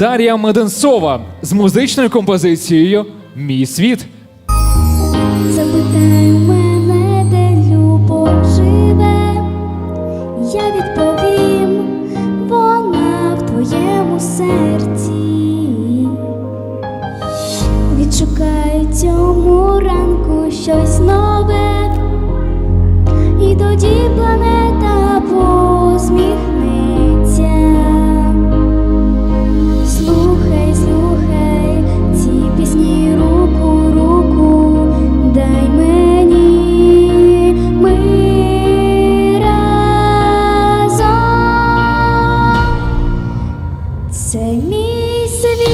Дар'я Меденцова з музичною композицією Мій світ. Запитай мене, де любов живе, я відповім, вона в твоєму серці. Відшукай цьому ранку щось нове, і тоді Це мій світ,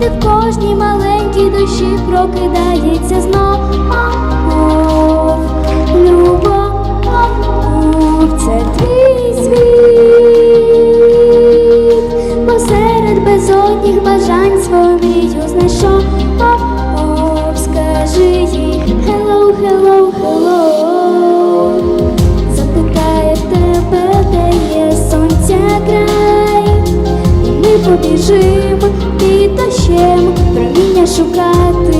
де в кожній маленькій душі прокидається знов. Любов, це твій світ, посеред безодніх бажань свою знайшов. machucado.